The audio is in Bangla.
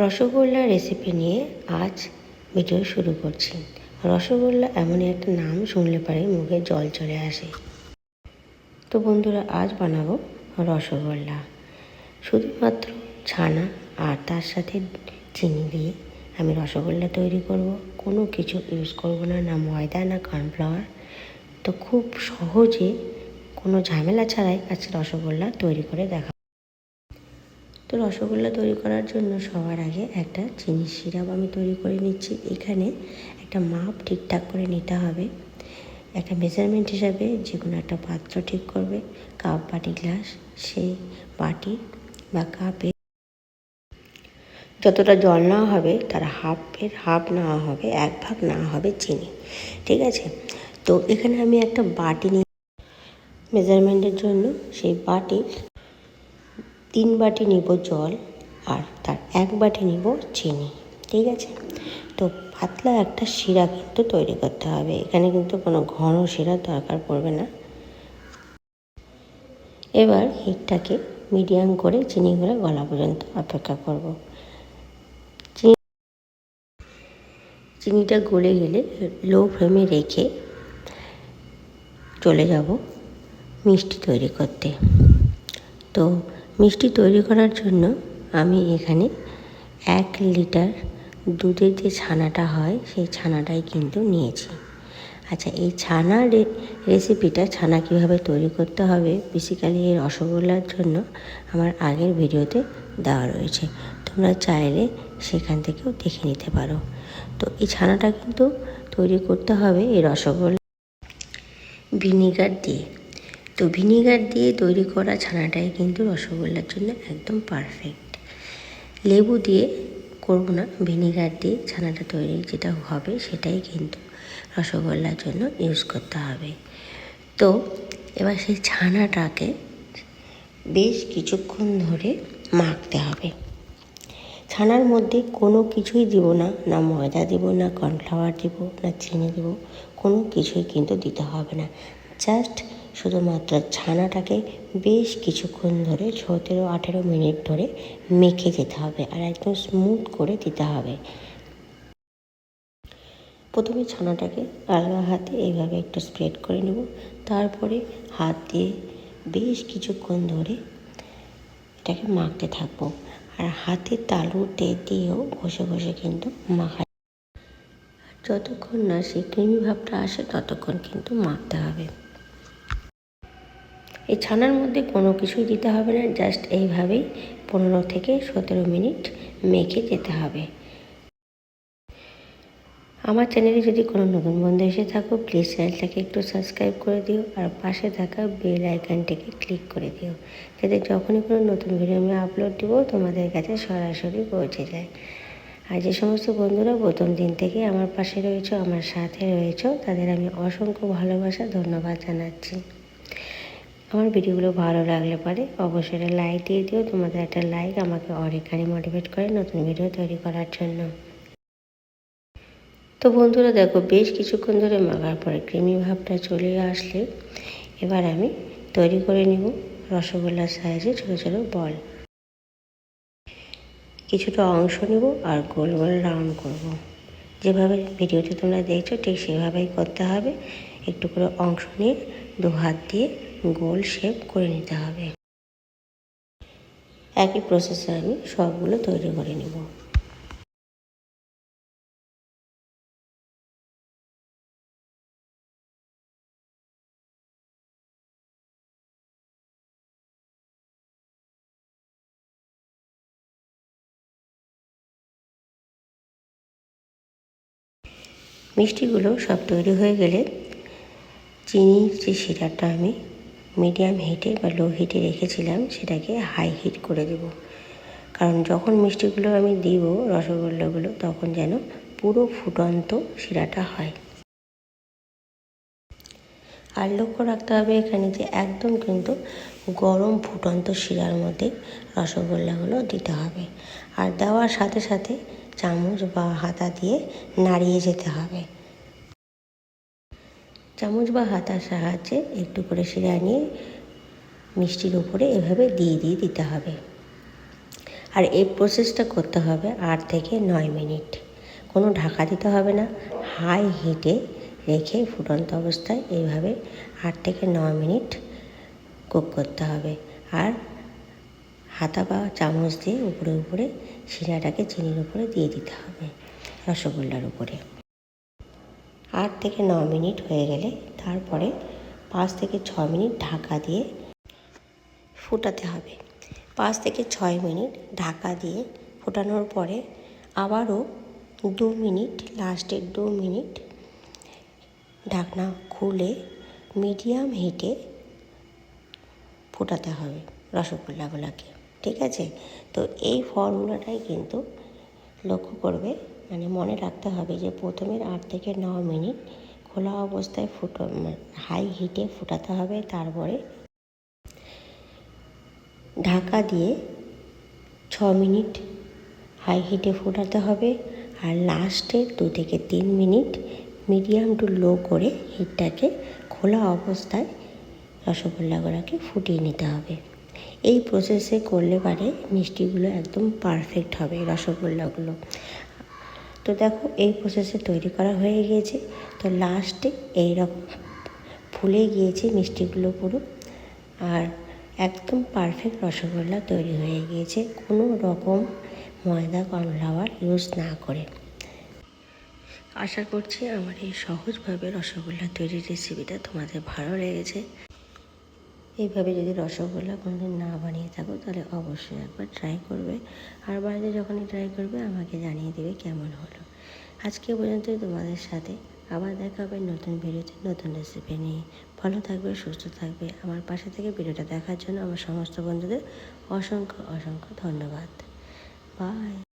রসগোল্লা রেসিপি নিয়ে আজ ভিডিও শুরু করছি। রসগোল্লা এমনই একটা নাম শুনলে পারে মুখে জল চলে আসে। তো বন্ধুরা, আজ বানাবো রসগোল্লা। শুধুমাত্র ছানা আর তার সাথে চিনি দিয়ে আমি রসগোল্লা তৈরি করব। কোনো কিছু ইউজ করব না না ময়দা, না কর্নফ্লাওয়ার তো খুব সহজে কোনো ঝামেলা ছাড়াই আজকে রসগোল্লা তৈরি করে দেখা তো রসগোল্লা তৈরি করার জন্য সবার আগে একটা চিনির সিরাপ আমি তৈরি করে নিচ্ছি। এখানে একটা মাপ ঠিকঠাক করে নিতে হবে। একটা মেজারমেন্ট হিসাবে যে কোনো একটা পাত্র ঠিক করবে। কাপ বাটি গ্লাস, সেই বাটি বা কাপে যতটা জল নেওয়া হবে তার হাফের হাফ নেওয়া হবে, এক ভাগ নেওয়া হবে চিনি। ঠিক আছে? তো এখানে আমি একটা বাটি নিয়ে মেজারমেন্টের জন্য সেই বাটি তিন বাটি নিব জল আর তার এক বাটি নিব চিনি, ঠিক আছে? তো পাতলা একটা শিরা কিন্তু তৈরি করতে হবে। এখানে কিন্তু কোনো ঘন শিরার দরকার পড়বে না। এবার হিটটাকে মিডিয়াম করে চিনি চিনিগুলো গলা পর্যন্ত অপেক্ষা করব। চিনি চিনিটা গলে গেলে লো ফ্লেমে রেখে চলে যাব মিষ্টি তৈরি করতে। তো মিষ্টি তৈরি করার জন্য আমি এখানে এক লিটার দুধের যে ছানাটা হয়, সেই ছানাটাই কিন্তু নিয়েছি। আচ্ছা এই ছানার রেসিপিটা ছানা কীভাবে তৈরি করতে হবে বেসিক্যালি এই রসগোল্লার জন্য আমার আগের ভিডিওতে দেওয়া রয়েছে। তোমরা চাইলে সেখান থেকেও দেখে নিতে পারো। তো এই ছানাটা কিন্তু তৈরি করতে হবে এই রসগোল্লা ভিনিগার দিয়ে। তো ভিনিগার দিয়ে তৈরি করা ছানাটাই কিন্তু রসগোল্লার জন্য একদম পারফেক্ট লেবু দিয়ে করব না, ভিনিগার দিয়ে ছানাটা তৈরি যেটা হবে সেটাই কিন্তু রসগোল্লার জন্য ইউজ করতে হবে। তো এবার সেই ছানাটাকে বেশ কিছুক্ষণ ধরে মাখতে হবে। ছানার মধ্যে কোনো কিছুই দিব না না ময়দা দিব, না কর্নফ্লাওয়ার দিব, না চিনি দিব, কোনো কিছুই কিন্তু দিতে হবে না। জাস্ট শুধুমাত্র ছানাটাকে বেশ কিছুক্ষণ ধরে সতেরো, আঠেরো মিনিট ধরে মেখে যেতে হবে আর একদম স্মুথ করে দিতে হবে। প্রথমে ছানাটাকে আলগা হাতে এইভাবে একটু স্প্রেড করে নেব। তারপরে হাত দিয়ে বেশ কিছুক্ষণ ধরে এটাকে মাখতে থাকব। আর হাতের তালুতে দিয়েও ঘষে ঘষে কিন্তু মাখা যতক্ষণ না সেই ক্রিমি ভাবটা আসে ততক্ষণ কিন্তু মাখতে হবে। এই ছানার মধ্যে কোনো কিছুই দিতে হবে না জাস্ট এইভাবেই পনেরো থেকে সতেরো মিনিট মেখে যেতে হবে। আমার চ্যানেলে যদি কোনো নতুন বন্ধু এসে থাকো প্লিজ চ্যানেলটাকে একটু সাবস্ক্রাইব করে দিও আর পাশে থাকা বেল আইকনটিকে ক্লিক করে দিও, যাতে যখনই কোনো নতুন ভিডিও আমি আপলোড দিব, তোমাদের কাছে সরাসরি পৌঁছে যায়। আর যে সমস্ত বন্ধুরা প্রথম দিন থেকে আমার পাশে রয়েছে, আমার সাথে রয়েছে, তাদের আমি অসংখ্য ভালোবাসা, ধন্যবাদ জানাচ্ছি। আমার ভিডিওগুলো ভালো লাগলে পরে অবশ্যই লাইক দিয়ে দিও। তোমাদের একটা লাইক আমাকে অনেকখানি মোটিভেট করে নতুন ভিডিও তৈরি করার জন্য। তো বন্ধুরা, দেখো, বেশ কিছুক্ষণ ধরে মাখার পরে ক্রিমি ভাবটা চলে আসলে। এবার আমি তৈরি করে নিব রসগোল্লার সাইজে ছোটো ছোটো বল। কিছুটা অংশ নেব আর গোল গোল রাউন্ড করব। যেভাবে ভিডিওতে তোমরা দেখছ, ঠিক সেভাবেই করতে হবে। একটু করে অংশ নিয়ে দু হাত দিয়ে গোল শেপ করে নিতে হবে। একই প্রসেসে আমি সবগুলো তৈরি করে নেব। মিষ্টিগুলো সব তৈরি হয়ে গেলে চিনির যে শিরাটা আমি মিডিয়াম হিটে বা লো হিটে রেখেছিলাম সেটাকে হাই হিট করে দেব। কারণ যখন মিষ্টিগুলো আমি দিব, রসগোল্লাগুলো, তখন যেন পুরো ফুটন্ত শিরাটা হয়। আর লক্ষ্য রাখতে হবে এখানে যে একদম কিন্তু গরম ফুটন্ত শিরার মধ্যে রসগোল্লাগুলো দিতে হবে। আর দেওয়ার সাথে সাথে চামচ বা হাতা দিয়ে নাড়িয়ে যেতে হবে। চামচ বা হাতার সাহায্যে একটু করে শিরা নিয়ে মিষ্টির উপরে এভাবে দিয়ে দিয়ে দিতে হবে। আর এই প্রসেসটা করতে হবে আট থেকে নয় মিনিট। কোনো ঢাকা দিতে হবে না। হাই হিটে রেখে ফুটন্ত অবস্থায় এইভাবে আট থেকে নয় মিনিট কুক করতে হবে। আর হাতা বা চামচ দিয়ে উপরে উপরে শিরাটাকে চিনির উপরে দিয়ে দিতে হবে রসগোল্লার উপরে। আট থেকে ন মিনিট হয়ে গেলে তারপরে পাঁচ থেকে ছ মিনিট ঢাকা দিয়ে ফুটাতে হবে। পাঁচ থেকে ছয় মিনিট ঢাকা দিয়ে ফোটানোর পরে আবারও দু মিনিট, লাস্টের দু মিনিট ঢাকনা খুলে মিডিয়াম হিটে ফোটাতে হবে রসগোল্লাগুলোকে, ঠিক আছে? তো এই ফর্মুলাটাই কিন্তু লক্ষ্য করবে মানে মনে রাখতে হবে যে প্রথমের আট থেকে ন মিনিট খোলা অবস্থায় ফুটো হাই হিটে ফোটাতে হবে, তারপরে ঢাকা দিয়ে ছ মিনিট হাই হিটে ফোটাতে হবে আর লাস্টে দু থেকে তিন মিনিট মিডিয়াম টু লো করে হিটটাকে খোলা অবস্থায় রসগোল্লাগুলোকে ফুটিয়ে নিতে হবে। এই প্রসেসে করলে পারে মিষ্টিগুলো একদম পারফেক্ট হবে রসগোল্লাগুলো। তো দেখো, এই প্রসেসে তৈরি করা হয়ে গিয়েছে। তো লাস্টে এইরকম ফুলে গিয়েছে মিষ্টিগুলো পুরো। আর একদম পারফেক্ট রসগোল্লা তৈরি হয়ে গিয়েছে। কোনো রকম ময়দা, কর্নফ্লাওয়ার ইউজ না করে। আশা করছি আমার এই সহজভাবে রসগোল্লা তৈরির রেসিপিটা তোমাদের ভালো লেগেছে। এইভাবে যদি রসগোল্লা কোনোদিন না বানিয়ে থাকো, তাহলে অবশ্যই একবার ট্রাই করবে। আর বাড়িতে যখনই ট্রাই করবে, আমাকে জানিয়ে দেবে কেমন হলো। আজকে পর্যন্তই তোমাদের সাথে। আবার দেখা হবে নতুন ভিডিওতে নতুন রেসিপি নিয়ে। ভালো থাকবে, সুস্থ থাকবে। আমার পাশে থেকে ভিডিওটা দেখার জন্য আমার সমস্ত বন্ধুদের অসংখ্য অসংখ্য ধন্যবাদ। বাই